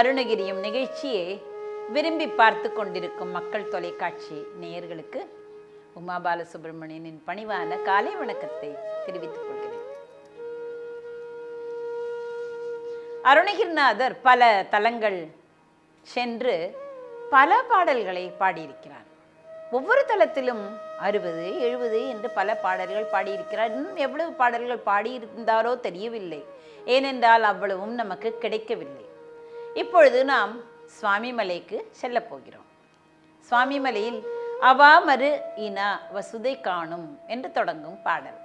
அருணகிரியும் நிகழ்ச்சியை விரும்பி பார்த்து கொண்டிருக்கும் மக்கள் தொலைக்காட்சி நேயர்களுக்கு உமா பாலசுப்ரமணியனின் பணிவான காலை வணக்கத்தை தெரிவித்துக் கொள்கிறேன். அருணகிரிநாதர் பல தலங்கள் சென்று பல பாடல்களை பாடியிருக்கிறார். ஒவ்வொரு தலத்திலும் அறுபது எழுபது என்று பல பாடல்கள் பாடியிருக்கிறார். இன்னும் எவ்வளவு பாடல்கள் பாடியிருந்தாரோ தெரியவில்லை. ஏனென்றால் அவ்வளவும் நமக்கு கிடைக்கவில்லை. இப்பொழுது நாம் சுவாமிமலைக்கு செல்லப் போகிறோம் சுவாமிமலையில் அவா மறு இனா வசுதை காணும் என்று தொடங்கும் பாடல்.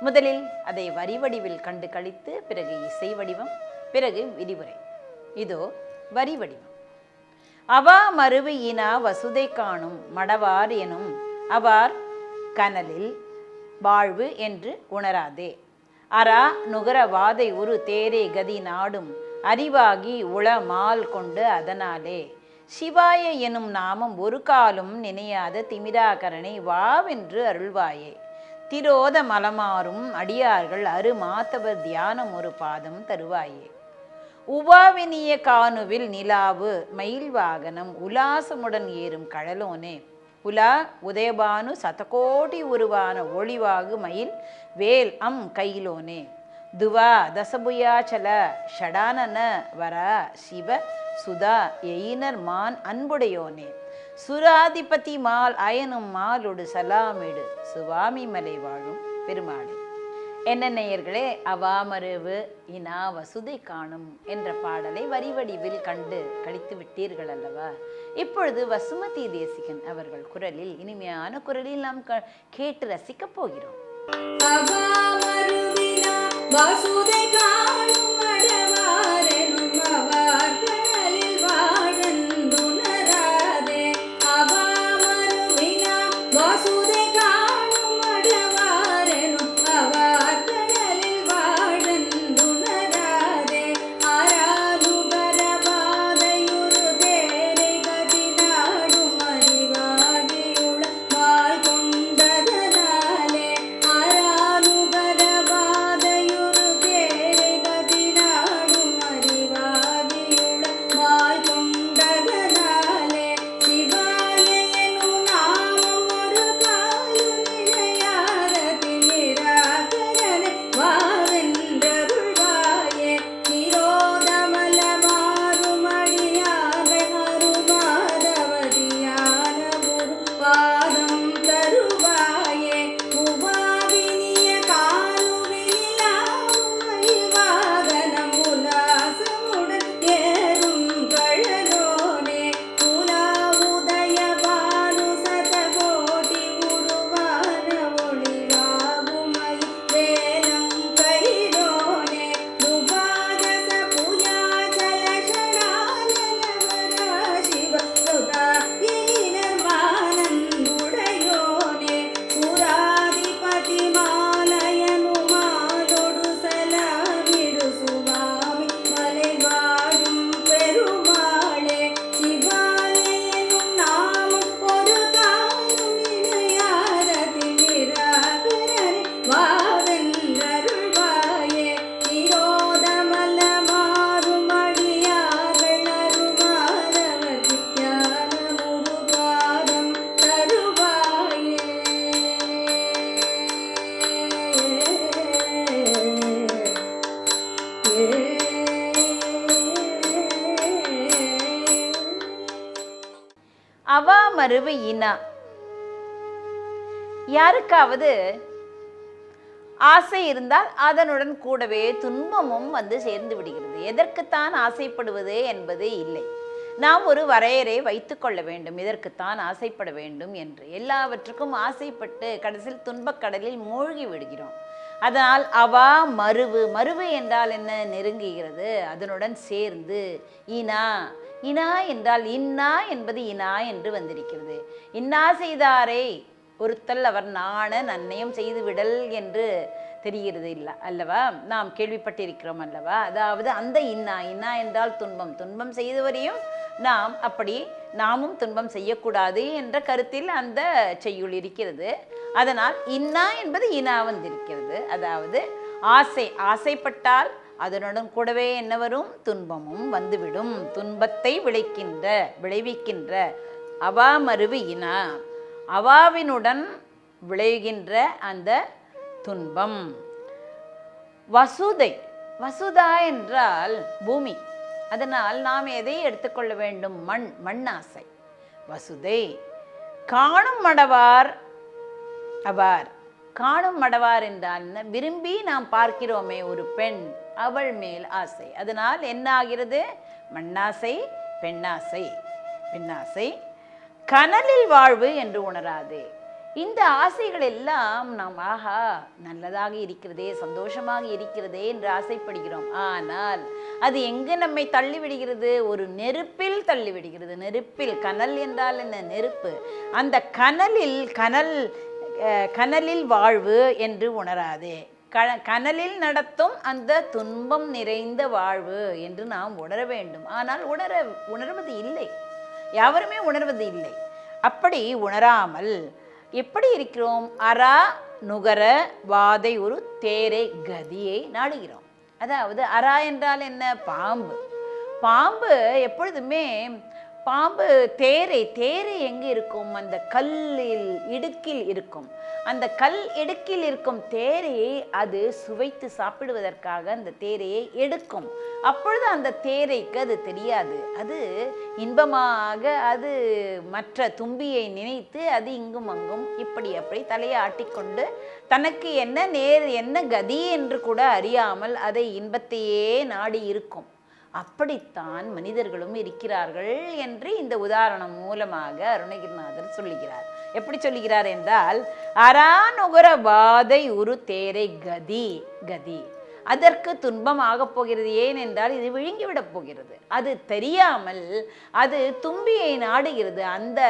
முதலில் அதை வரி வடிவில் கண்டு கழித்து பிறகு இசை வடிவம் பிறகு விரிவுரை. இதோ வரி வடிவம் அவா மறுவு இனா வசுதை காணும் மடவார் எனும் அவார் கனலில் வாழ்வு என்று உணராதே. அரா நுகர வாதை உரு தேரே கதி நாடும் அறிவாகி உள மால் கொண்டு அதனாலே. சிவாய எனும் நாமம் ஒரு காலும் நினையாத திமிராகரனை வாவென்று அருள்வாயே. திரோத மலமாறும் அடியார்கள் அரு மாத்தவர் தியானம் ஒரு பாதம் தருவாயே. உபாவினிய காணுவில் நிலாவு மயில் வாகனம் உலாசமுடன் ஏறும் கடலோனே. உலா உதயபானு சதகோடி உருவான ஒளிவாகு மயில் வேல் அம் கையிலோனே. துவா தசபுயாச்சல ஷடானன வர சிவ சுதா எயினர் மான் அன்புடையோனே. சுராதிபதி மால் அயனும் மாலுடு சலாமிடு சுவாமி மலை வாழும் பெருமாளே. என்ன நேயர்களே அவாமருவு இனா வசுதை காணும் என்ற பாடலை வரி வடிவில் கண்டு கழித்து விட்டீர்கள் அல்லவா? இப்பொழுது வசுமதி தேசிகன் அவர்கள் குரலில் இனிமையான குரலில் நாம் க- கேட்டு ரசிக்கப் போகிறோம். அவாமருவு இனா யாருக்காவது ஆசை இருந்தால் அதனுடன் கூடவே துன்பமும் வந்து சேர்ந்து விடுகிறது. எதற்குத்தான் ஆசைப்படுவது என்பது இல்லை. நாம் ஒரு வரையறை வைத்து கொள்ள வேண்டும். இதற்குத்தான் ஆசைப்பட வேண்டும் என்று. எல்லாவற்றுக்கும் ஆசைப்பட்டு கடைசியில் துன்பக் கடலில் மூழ்கி விடுகிறோம். அதனால் அவா மருவு. மருவு என்றால் என்ன? நெருங்குகிறது. அதனுடன் சேர்ந்து ஈனா. இனா என்றால் இன்னா என்பது இனா என்று வந்திருக்கிறது. இன்னா செய்தாரே ஒருத்தல் அவர் நாண நன்னயம் செய்து விடல் என்று தெரிகிறது இல்லை அல்லவா? நாம் கேள்விப்பட்டிருக்கிறோம் அல்லவா? அதாவது அந்த இன்னா இன்னா என்றால் துன்பம். துன்பம் செய்தவரையும் நாம் அப்படி நாமும் துன்பம் செய்யக்கூடாது என்ற கருத்தில் அந்த செய்யுள் இருக்கிறது. அதனால் இன்னா என்பது இனா வந்திருக்கிறது. அதாவது ஆசை ஆசைப்பட்டால் அதனுடன் கூடவே என்ன வரும்? துன்பமும் வந்துவிடும். துன்பத்தை விளைக்கின்ற விளைவிக்கின்ற அவாமருவு இனா அவாவினுடன் விளைகின்ற அந்த துன்பம். வசுதை. வசுதா என்றால் பூமி. அதனால் நாம் எதை எடுத்துக்கொள்ள வேண்டும்? மண் மண்ணாசை. வசுதை. காணும் மடவார் அவார். காணும் மடவார் என்றால் விரும்பி நாம் பார்க்கிறோமே ஒரு பெண். அவள் மேல் ஆசை. அதனால் என்ன ஆகிறது? மண்ணாசை பெண்ணாசை. பெண்ணாசை கனலில் வாழ்வு என்று உணராதே. இந்த ஆசைகள் எல்லாம் நாம் ஆஹா நல்லதாக இருக்கிறதே சந்தோஷமாக இருக்கிறதே என்று ஆசைப்படுகிறோம். ஆனால் அது எங்கு நம்மை தள்ளிவிடுகிறது? ஒரு நெருப்பில் தள்ளிவிடுகிறது. நெருப்பில் கனல் என்றால் என்ன? நெருப்பு. அந்த கனலில் கனல் கனலில் வாழ்வு என்று உணராதே. க கனலில் நடத்தும் அந்த துன்பம் நிறைந்த வாழ்வு என்று நாம் உணர வேண்டும். ஆனால் உணர உணர்வது இல்லை. யாவருமே உணர்வது இல்லை. அப்படி உணராமல் எப்படி இருக்கிறோம்? அரா நுகர வாதை ஒரு தேரை கதியை நாடுகிறோம். அதாவது அரா என்றால் என்ன? பாம்பு. பாம்பு எப்பொழுதுமே பாம்பு தேரை தேரை எங்கே இருக்கும்? அந்த கல்லில் இடுக்கில் இருக்கும். அந்த கல் இடுக்கில் இருக்கும் தேரையை அது சுவைத்து சாப்பிடுவதற்காக அந்த தேரையை எடுக்கும். அப்பொழுது அந்த தேரைக்கு அது தெரியாது. அது இன்பமாக அது மற்ற தும்பியை நினைத்து அது இங்கும் அங்கும் இப்படி அப்படி தலையை ஆட்டிக்கொண்டு தனக்கு என்ன நேர் என்ன கதி என்று கூட அறியாமல் அதை இன்பத்தையே நாடி இருக்கும். அப்படித்தான் மனிதர்களும் இருக்கிறார்கள் என்று இந்த உதாரணம் மூலமாக அருணகிரிநாதர் சொல்லுகிறார். எப்படி சொல்லுகிறார் என்றால் அரானுகர வாதை உரு தேரை கதி கதி. அதற்கு துன்பம் ஆகப் போகிறது ஏன் என்றால் இது விழுங்கிவிடப் போகிறது. அது தெரியாமல் அது தும்பியை நாடுகிறது. அந்த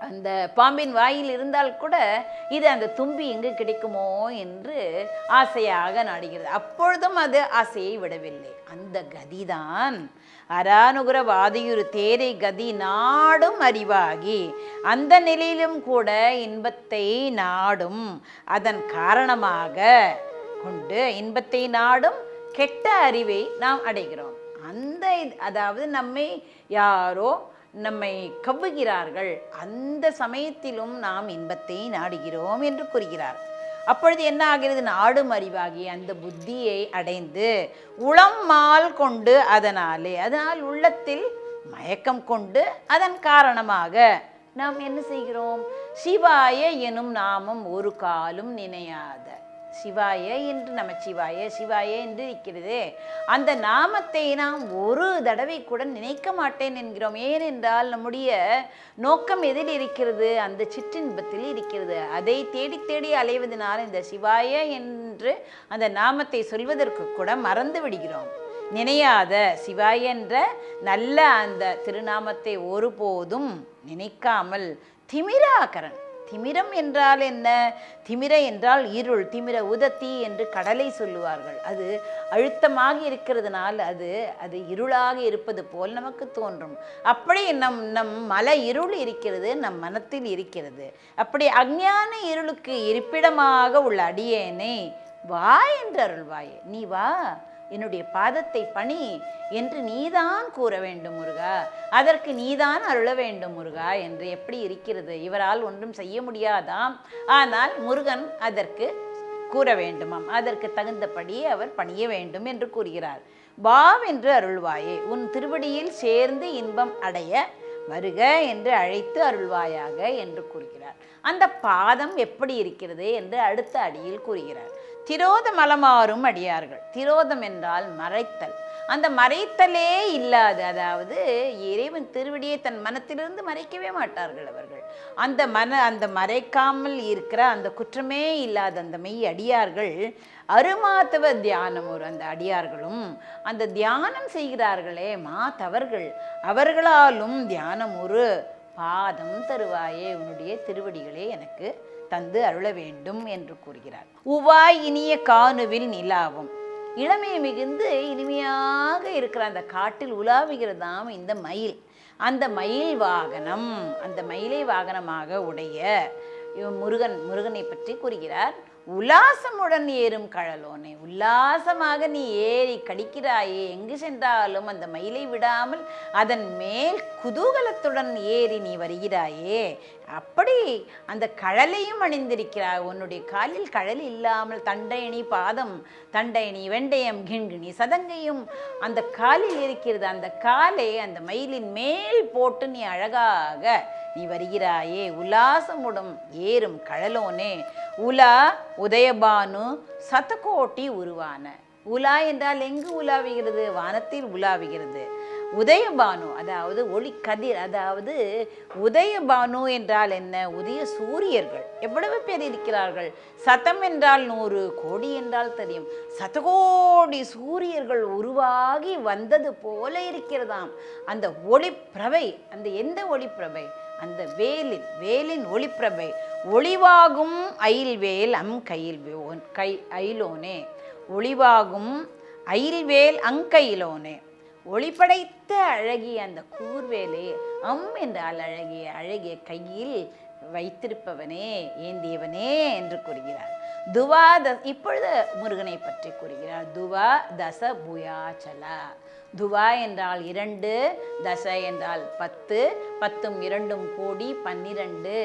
அந்த பாம்பின் வாயில் இருந்தால் கூட இது அந்த தும்பி எங்கு கிடைக்குமோ என்று ஆசையாக நாடுகிறது. அப்பொழுதும் அது ஆசையை விடவில்லை. அந்த கதிதான் அரானுகுர வாதியுறு தேரை கதி நாடும் அறிவாகி அந்த நிலையிலும் கூட இன்பத்தை நாடும் அதன் காரணமாக கொண்டு இன்பத்தை நாடும் கெட்ட அறிவை நாம் அடைகிறோம். அந்த இது- அதாவது நம்மை யாரோ நம்மை கவ்வுகிறார்கள். அந்த சமயத்திலும் நாம் இன்பத்தை நாடுகிறோம் என்று கூறுகிறார். அப்பொழுது என்ன ஆகிறது? நாடும் அறிவாகி அந்த புத்தியை அடைந்து உளம் மால் கொண்டு அதனாலே அதனால் உள்ளத்தில் மயக்கம் கொண்டு அதன் காரணமாக நாம் என்ன செய்கிறோம்? சிவாய எனும் நாமம் ஒரு காலும் நினையாத. சிவாய என்று நமச்சிவாய சிவாய என்று இருக்கிறதே. அந்த நாமத்தை நாம் ஒரு தடவை கூட நினைக்க மாட்டேன் என்கிறோம். ஏனென்றால் நம்முடைய நோக்கம் எதில் இருக்கிறது? அந்த சிற்றின்பத்தில் இருக்கிறது. அதை தேடி தேடி அலைவதனால் இந்த சிவாய என்று அந்த நாமத்தை சொல்வதற்கு கூட மறந்து விடுகிறோம். நினையாத சிவாய என்ற நல்ல அந்த திருநாமத்தை ஒருபோதும் நினைக்காமல் திமிராகரன் திமிரம் என்றால் என்ன? திமிர என்றால் இருள் திமிர உதத்தி என்று கடலை சொல்லுவார்கள். அது அழுத்தமாக இருக்கிறதுனால் அது அது இருளாக இருப்பது போல் நமக்கு தோன்றும். அப்படி நம் நம் மல இருள் இருக்கிறது நம் மனத்தில் இருக்கிறது. அப்படி அஞ்ஞான இருளுக்கு இருப்பிடமாக உள்ள அடியேனை வா என்று அருள்வாயே. நீ வா. என்னுடைய பாதத்தை பணி என்று நீதான் கூற வேண்டும் முருகா. அதற்கு நீதான் அருள வேண்டும் முருகா என்று எப்படி இருக்கிறது? இவரால் ஒன்றும் செய்ய முடியாதாம். ஆனால் முருகன் அதற்கு கூற வேண்டுமாம். அதற்கு தகுந்தபடி அவர் பணிய வேண்டும் என்று கூறுகிறார். வாவென்று அருள்வாயே உன் திருவடியில் சேர்ந்து இன்பம் அடைய வருக என்று அழைத்து அருள்வாயாக என்று கூறுகிறார். அந்த பாதம் எப்படி இருக்கிறது என்று அடுத்த அடியில் கூறுகிறார். திரோத மலமாறும் அடியார்கள். திரோதம் என்றால் மறைத்தல். அந்த மறைத்தலே இல்லாது அதாவது இறைவன் திருவடியை தன் மனத்திலிருந்து மறைக்கவே மாட்டார்கள் அவர்கள். அந்த மன அந்த மறைக்காமல் இருக்கிற அந்த குற்றமே இல்லாத அந்த மெய் அடியார்கள் அருமாத்தவ தியானம் ஒரு அந்த அடியார்களும் அந்த தியானம் செய்கிறார்களே மாத்தவர்கள் அவர்களாலும் தியானம் ஒரு பாதம் தருவாயே உன்னுடைய திருவடிகளே எனக்கு தந்து அருள வேண்டும் என்று கூறுகிறார். உவாய் இனிய காணுவில் நிலாவும். இளமை மிகுந்து இனிமையாக இருக்கிற அந்த காட்டில் உலாவுகிறதாம் இந்த மயில். அந்த மயில் வாகனம் அந்த மயிலை வாகனமாக உடைய முருகன் முருகனை பற்றி கூறுகிறார். உல்லாசமுடன் ஏறும் கழலோனே உல்லாசமாக நீ ஏறி கடிக்கிறாயே எங்கு சென்றாலும் அந்த மயிலை விடாமல் அதன் மேல் குதூகலத்துடன் ஏறி நீ வருகிறாயே அப்படி அந்த கழலையும் அணிந்திருக்கிறார். உன்னுடைய காலில் கழல் இல்லாமல் தண்டையணி பாதம் தண்டையணி வெண்டயம் கிண்கிணி சதங்கையும் அந்த காலில் இருக்கிறது. அந்த காலை அந்த மயிலின் மேல் போட்டு நீ அழகாக நீ வருகிறாயே. உல்லாசமுடும் ஏறும் கழலோனே. உலா உதயபானு சதகோட்டி உருவான. உலா என்றால் எங்கு உலாவுகிறது? வானத்தில் உலாவுகிறது. உதயபானு அதாவது ஒளி கதிர் அதாவது உதயபானு என்றால் என்ன? உதய சூரியர்கள். எவ்வளவு பேர் இருக்கிறார்கள்? சதம் என்றால் நூறு கோடி என்றால் தெரியும். சதகோடி சூரியர்கள் உருவாகி வந்தது போல இருக்கிறதாம். அந்த ஒளிப்பிரபை அந்த எந்த ஒளிப்பிரபை? அந்த வேலின் வேலின் ஒளிப்பிரபை. ஒளிவாகும் அயில்வேல் அம் கையில் கை அயிலோனே. ஒளிவாகும் அயில்வேல் அங்கையிலோனே ஒளிப்படைத்த அழகிய அந்த கூர்வேலை அம் என்றால் அழகிய அழகிய கையில் வைத்திருப்பவனே ஏந்தியவனே என்று கூறுகிறார். துவா த இப்பொழுது முருகனை பற்றி கூறுகிறார். துவா தச புயாச்சலா. துவா என்றால் இரண்டு தச என்றால் பத்து பத்தும் இரண்டும் கோடி பன்னிரண்டு.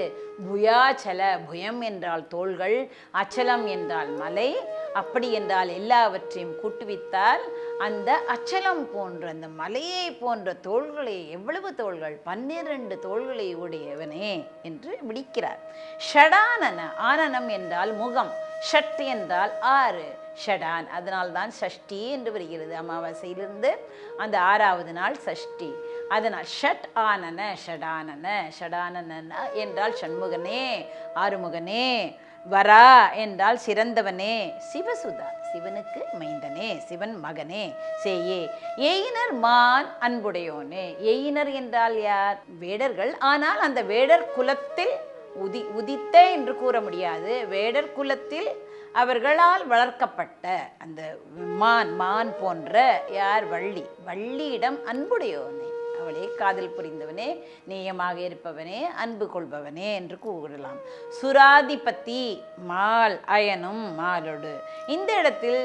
புயாச்சல புயம் என்றால் தோள்கள் அச்சலம் என்றால் மலை. அப்படி என்றால் எல்லாவற்றையும் கூட்டுவித்தால் அந்த அச்சலம் போன்ற அந்த மலையை போன்ற தோள்களை எவ்வளவு தோள்கள்? பன்னிரண்டு தோள்களை உடையவனே என்று விடிக்கிறார். ஷடானன ஆனனம் என்றால் முகம். ஷட் என்றால் ஆறு. ஷடான் அதனால்தான் சஷ்டி என்று வருகிறது அமாவாசையிலிருந்து. அந்த ஆறாவது நாள் சஷ்டி அதனால் ஷட் ஆனன ஷடானன. ஷடானன என்றால் ஷண்முகனே ஆறுமுகனே வரா என்றால் சிறந்தவனே சிவசுதா. சிவனுக்கு மைந்தனே சிவன் மகனே சேயே. எயினர் மான் அன்புடையோனே. எயினர் என்றால் யார்? வேடர்கள். ஆனால் அந்த வேடர் குலத்தில் உதி உதித்த என்று கூற முடியாது. வேடர் குலத்தில் அவர்களால் வளர்க்கப்பட்ட அந்த மான் மான் போன்ற யார்? வள்ளி. வள்ளியிடம் அன்புடையோனே. அவளே காதல் புரிந்தவனே நேயமாக இருப்பவனே அன்பு கொள்பவனே என்று கூறலாம். சுராதிபத்தி மால் அயனும் மாலொடு. இந்த இடத்தில்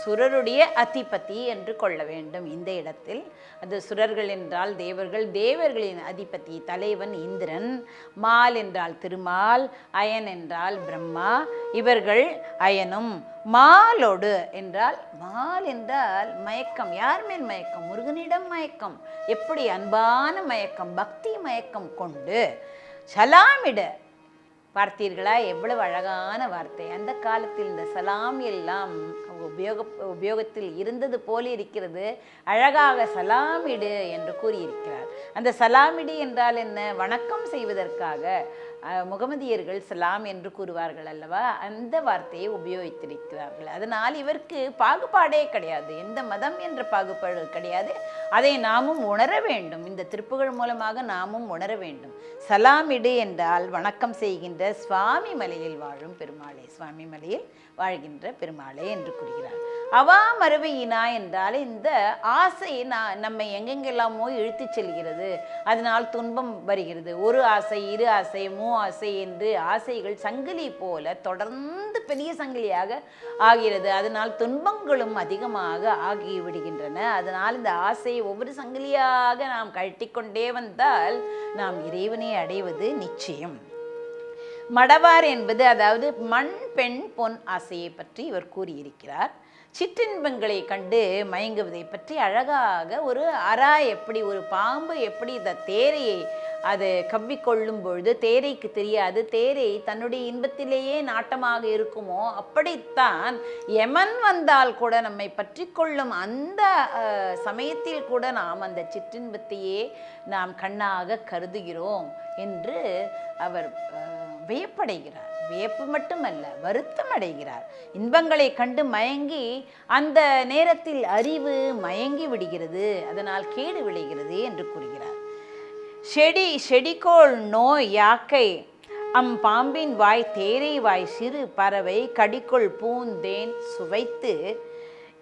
சுரருடைய அதிபதி என்று கொள்ள வேண்டும். இந்த இடத்தில் அது சுரர்கள் என்றால் தேவர்கள் தேவர்களின் அதிபதி தலைவன் இந்திரன் மால் என்றால் திருமால் அயன் என்றால் பிரம்மா இவர்கள் அயனும் மாலோடு என்றால் மால் என்றால் மயக்கம். யார் மேல் மயக்கம்? முருகனிடம் மயக்கம். எப்படி அன்பான மயக்கம் பக்தி மயக்கம் கொண்டு சலாமிட பார்த்தீர்களா? எவ்வளவு அழகான வார்த்தை. அந்த காலத்தில் இந்த சலாம் எல்லாம் உபயோக உபயோகத்தில் இருந்தது போல இருக்கிறது. அழகாக சலாமிடு என்று கூறியிருக்கிறார். அந்த சலாமிடு என்றால் என்ன? வணக்கம் செய்வதற்காக. முகமதியர்கள் சலாம் என்று கூறுவார்கள் அல்லவா? அந்த வார்த்தையை உபயோகித்திருக்கிறார்கள். அதனால் இவருக்கு பாகுபாடே கிடையாது. எந்த மதம் என்ற பாகுபாடு கிடையாது. அதை நாமும் உணர வேண்டும். இந்த திருப்புகழ் மூலமாக நாமும் உணர வேண்டும். சலாமிடு என்றால் வணக்கம் செய்கின்ற சுவாமி மலையில் வாழும் பெருமாளே. சுவாமி மலையில் வாழ்கின்ற பெருமாளே என்று கூறுகிறார். அவா மறுவையினா என்றால் இந்த ஆசை நான் நம்மை எங்கெங்கெல்லாமோ இழுத்துச் செல்கிறது. அதனால் துன்பம் வருகிறது. ஒரு ஆசை இரு ஆசை மூ ஆசை என்று ஆசைகள் சங்கிலி போல தொடர்ந்து பெரிய சங்கிலியாக ஆகிறது. அதனால் துன்பங்களும் அதிகமாக ஆகிவிடுகின்றன. அதனால் இந்த ஆசையை ஒவ்வொரு சங்கிலியாக நாம் கழட்டிக்கொண்டே வந்தால் நாம் இறைவனை அடைவது நிச்சயம். மடவார் என்பது அதாவது மண் பெண் பொன் ஆசையை பற்றி இவர் கூறியிருக்கிறார். சிற்றின்பங்களை கண்டு மயங்குவதை பற்றி அழகாக ஒரு அரா எப்படி ஒரு பாம்பு எப்படி இந்த தேரையை அது கவ்விக்கொள்ளும் பொழுது தேரைக்கு தெரியாது தேரை தன்னுடைய இன்பத்திலேயே நாட்டமாக இருக்குமோ அப்படித்தான் யமன் வந்தால் கூட நம்மை பற்றி கொள்ளும் அந்த சமயத்தில் கூட நாம் அந்த சிற்றின்பத்தையே நாம் கண்ணாக கருதுகிறோம் என்று அவர் வியப்படைகிறார். வியப்பு மட்டுமல்ல வருத்தம் அடைகிறார். இன்பங்களை கண்டு மயங்கி அந்த நேரத்தில் அறிவு மயங்கி விடுகிறது அதனால் கேடு விளைகிறது என்று கூறுகிறார். செடி செடிக்கோள் நோய் யாக்கை அம் பாம்பின் வாய் தேரை வாய் சிறு பறவை கடிக்குள் பூந்தேன் சுவைத்து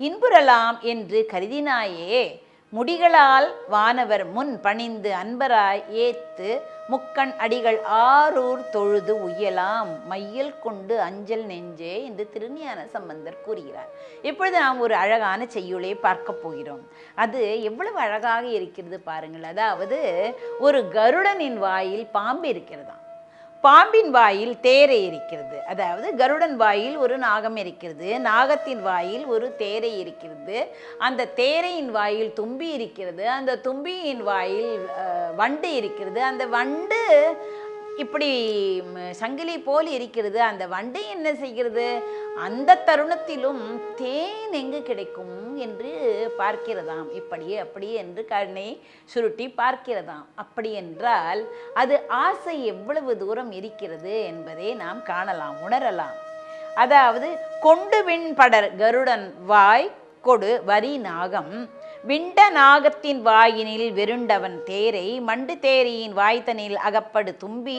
இன்புறலாம் என்று கருதினாயே முடிகளால் வானவர் முன் பணிந்து அன்பராய் ஏத்து முக்கண் அடிகள் ஆரூர் தொழுது உயலாம். மையல் கொண்டு அஞ்சல் நெஞ்சே என்று திருஞான சம்பந்தர் கூறுகிறார். இப்பொழுது நாம் ஒரு அழகான செய்யுளை பார்க்க போகிறோம். அது எவ்வளவு அழகாக இருக்கிறது பாருங்கள். அதாவது ஒரு கருடனின் வாயில் பாம்பு இருக்கிறதாம். பாம்பின் வாயில் தேரை இருக்கிறது அதாவது கருடன் வாயில் ஒரு நாகம் இருக்கிறது நாகத்தின் வாயில் ஒரு தேரை இருக்கிறது அந்த தேரையின் வாயில் தும்பி இருக்கிறது. அந்த தும்பியின் வாயில் அஹ், வண்டு இருக்கிறது. அந்த வண்டு இப்படி சங்கிலி போல் இருக்கிறது. அந்த வண்டை என்ன செய்கிறது? அந்த தருணத்திலும் தேன் எங்கு கிடைக்கும் என்று பார்க்கிறதாம். இப்படியே அப்படியே என்று கண்ணை சுருட்டி பார்க்கிறதாம். அப்படி என்றால் அது ஆசை எவ்வளவு தூரம் இருக்கிறது என்பதை நாம் காணலாம் உணரலாம். அதாவது கொண்டு விண்படர் கருடன் வாய் கொடு வரி நாகம். விண்ட நாகத்தின் வாயினில் வெருண்டவன் தேரை மண்டு தேரியின் வாய்த்தனில் அகப்படு தும்பி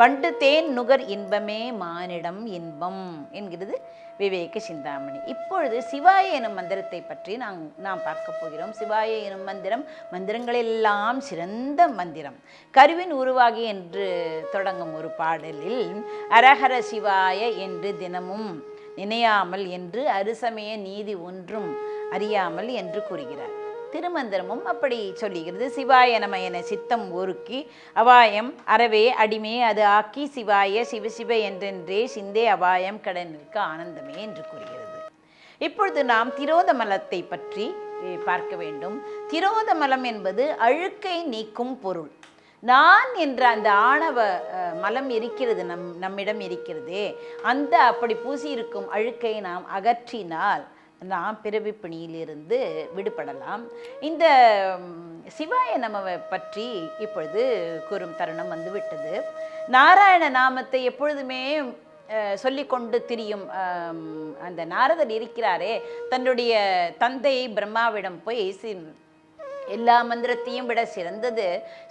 வண்டு தேன் நுகர் இன்பமே மானிடம் இன்பம் என்கிறது விவேக சிந்தாமணி. இப்பொழுது சிவாய எனும் மந்திரத்தை பற்றி நாம் நாம் பார்க்க போகிறோம். சிவாய எனும் மந்திரம் மந்திரங்களெல்லாம் சிறந்த மந்திரம். கருவின் உருவாகி என்று தொடங்கும் ஒரு பாடலில் அரஹர சிவாய என்று தினமும் நினையாமல் என்று அருசமய நீதி ஒன்றும் அறியாமல் என்று கூறுகிறார். திருமந்திரமும் அப்படி சொல்லுகிறது. சிவாய நம என சித்தம் ஒருக்கி அபாயம் அறவே அடிமே அது ஆக்கி சிவாய சிவ என்றென்றே சிந்தே அபாயம் கடனிற்கு ஆனந்தமே என்று கூறுகிறது. இப்பொழுது நாம் திரோதமலத்தை பற்றி பார்க்க வேண்டும். திரோதமலம் என்பது அழுக்கை நீக்கும் பொருள். நான் என்ற அந்த ஆணவ மலம் இருக்கிறது நம் நம்மிடம் இருக்கிறதே. அந்த அப்படி பூசியிருக்கும் அழுக்கை நாம் அகற்றினால் நாம் பிறவி பிணியிலிருந்து விடுபடலாம். இந்த சிவாய நமவை பற்றி இப்பொழுது கூறும் தருணம் வந்துவிட்டது. நாராயண நாமத்தை எப்பொழுதுமே சொல்லிக்கொண்டு திரியும் அந்த நாரதர் இருக்கிறாரே தன்னுடைய தந்தை பிரம்மாவிடம் போய் சி- எல்லா மந்திரத்தையும் விட சிறந்தது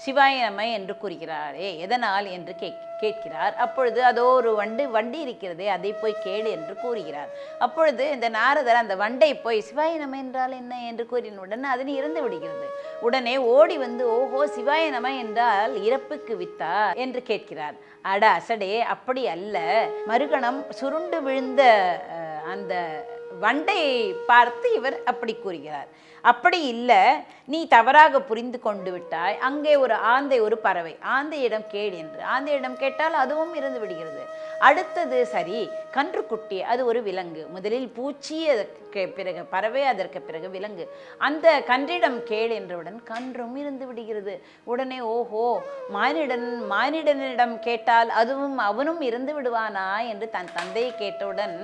சிவாயமை என்று கூறுகிறாரே. எதனால் என்று கேக் கேட்கிறார். அப்பொழுது அதோ ஒரு வண்டு வண்டி இருக்கிறதே அதை போய் கேடு என்று கூறுகிறார். அப்பொழுது இந்த நாரதர் அந்த வண்டை போய் சிவாய என்றால் என்ன? என்று கூறினவுடன் அதனை இறந்து விடுகிறது. உடனே ஓடி வந்து ஓஹோ சிவாய என்றால் இறப்புக்கு வித்தா என்று கேட்கிறார். அட அசடே அப்படி அல்ல. மறுகணம் சுருண்டு விழுந்த அஹ், அந்த வண்டையை பார்த்து இவர் அப்படி கூறுகிறார். அப்படி இல்லை. நீ தவறாக புரிந்து கொண்டு விட்டாய். அங்கே ஒரு ஆந்தை ஒரு பறவை. ஆந்தையிடம் கேள் என்று. ஆந்தையிடம் கேட்டால் அதுவும் இருந்து விடுகிறது. அடுத்தது சரி கன்றுக்குட்டி அது ஒரு விலங்கு. முதலில் பூச்சி அதற்கு பிறகு பறவை அதற்கு பிறகு விலங்கு. அந்த கன்றிடம் கேள் என்றவுடன் கன்றும் இருந்து விடுகிறது. உடனே ஓஹோ மானிடன் மானிடனிடம் கேட்டால் அதுவும் அவனும் இருந்து விடுவானா என்று தன் தந்தையை கேட்டவுடன்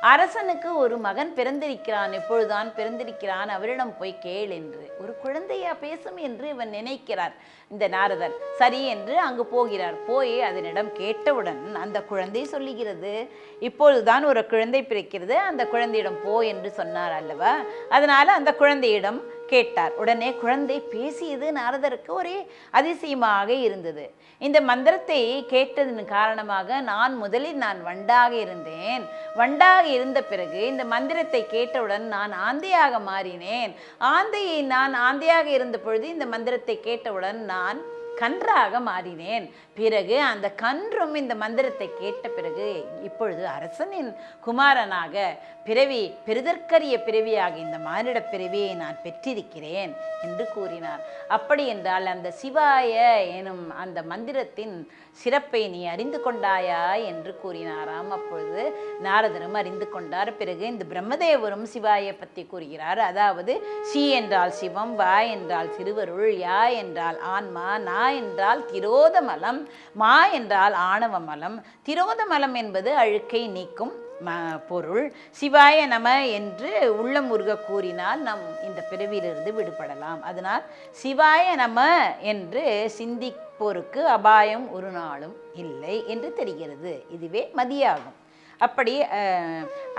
அரசனுக்கு ஒரு மகன் பிறந்திருக்கிறான் எப்பொழுதுதான் பிறந்திருக்கிறான் அவரிடம் போய் கேள் என்று. ஒரு குழந்தையா பேசும் என்று இவன் நினைக்கிறார் இந்த நாரதர். சரி என்று அங்கு போகிறார். போய் அதனிடம் கேட்டவுடன் அந்த குழந்தை சொல்லுகிறது. இப்பொழுதுதான் ஒரு குழந்தை பிறக்கிறது. அந்த குழந்தையிடம் போ என்று சொன்னார் அல்லவா? அதனால அந்த குழந்தையிடம் கேட்டார். உடனே குழந்தை பேசியது நாரதருக்கு ஒரே அதிசயமாக இருந்தது. இந்த மந்திரத்தை கேட்டதன் காரணமாக நான் முதலில் நான் வண்டாக இருந்தேன். வண்டாக இருந்த பிறகு இந்த மந்திரத்தை கேட்டவுடன் நான் ஆந்தையாக மாறினேன். ஆந்தையை நான் ஆந்தையாக இருந்த பொழுது இந்த மந்திரத்தை கேட்டவுடன் நான் கன்றாக மாறினேன். பிறகு அந்த கன்றும் இந்த மந்திரத்தை கேட்ட பிறகு இப்பொழுது அரசனின் குமாரனாக பிறவி பெருதற்கரிய பிறவியாக இந்த மானிட பிறவியை நான் பெற்றிருக்கிறேன் என்று கூறினார். அப்படி என்றால் அந்த சிவாய எனும் அந்த மந்திரத்தின் சிறப்பை நீ அறிந்து கொண்டாயா என்று கூறினாராம். அப்பொழுது நாரதரும் அறிந்து கொண்டார். பிறகு இந்த பிரம்மதேவரும் சிவாய பற்றி கூறுகிறார். அதாவது சி என்றால் சிவம் வா என்றால் திருவருள் யா என்றால் ஆன்மா நா என்றால் திரோதமலம் மா என்றால் ஆணவமலம். திரோதமலம் என்பது அழுக்கை நீக்கும் ம பொருள். சிவாய நம என்று உள்ளம் உருக கூறினால் நம் இந்த பிறவியிலிருந்து விடுபடலாம். அதனால் சிவாய நம என்று சிந்திப்போருக்கு அபாயம் ஒரு நாளும் இல்லை என்று தெரிகிறது. இதுவே மதியாகும். அப்படி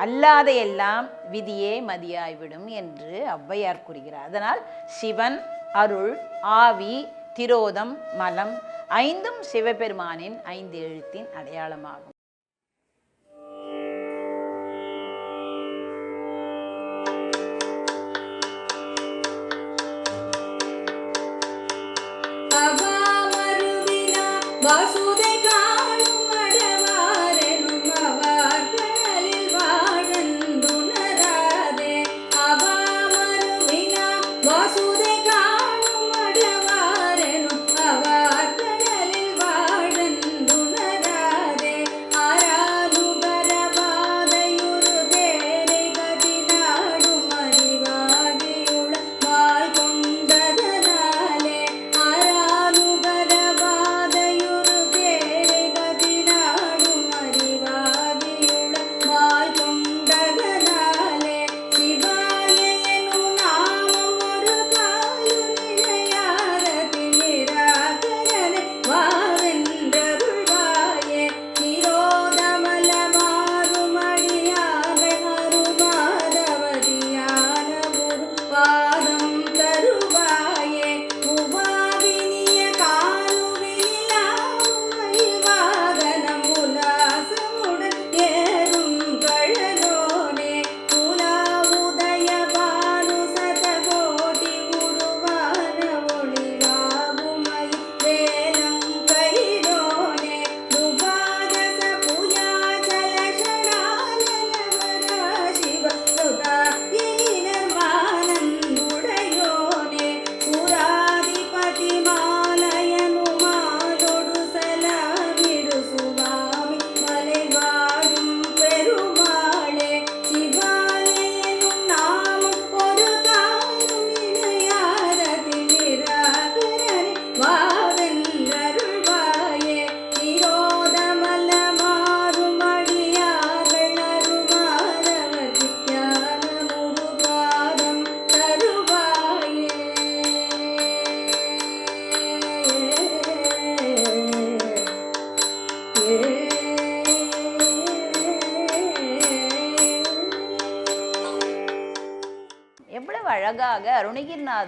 அல்லாத எல்லாம் விதியே மதியாய்விடும் என்று ஔவையார் கூறுகிறார். அதனால் சிவன் அருள் ஆவி திரோதம் மலம் ஐந்தும் சிவபெருமானின் ஐந்து எழுத்தின் அடையாளமாகும். வாசுதேகா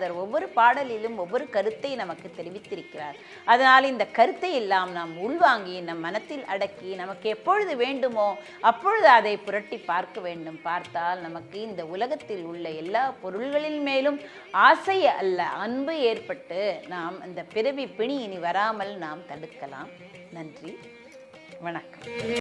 அருணகிரிநாதர் ஒவ்வொரு பாடலிலும் ஒவ்வொரு கருத்தை நமக்கு தெரிவித்திருக்கிறார். அதனால் இந்த கருத்தை எல்லாம் நாம் உள்வாங்கி நம் மனத்தில் அடக்கி நமக்கு எப்பொழுது வேண்டுமோ அப்பொழுது அதை புரட்டி பார்க்க வேண்டும். பார்த்தால் நமக்கு இந்த உலகத்தில் உள்ள எல்லா பொருள்களின் மேலும் ஆசை அல்ல அன்பு ஏற்பட்டு நாம் இந்த பிறவி பிணி இனி வராமல் நாம் தடுக்கலாம். நன்றி. வணக்கம்.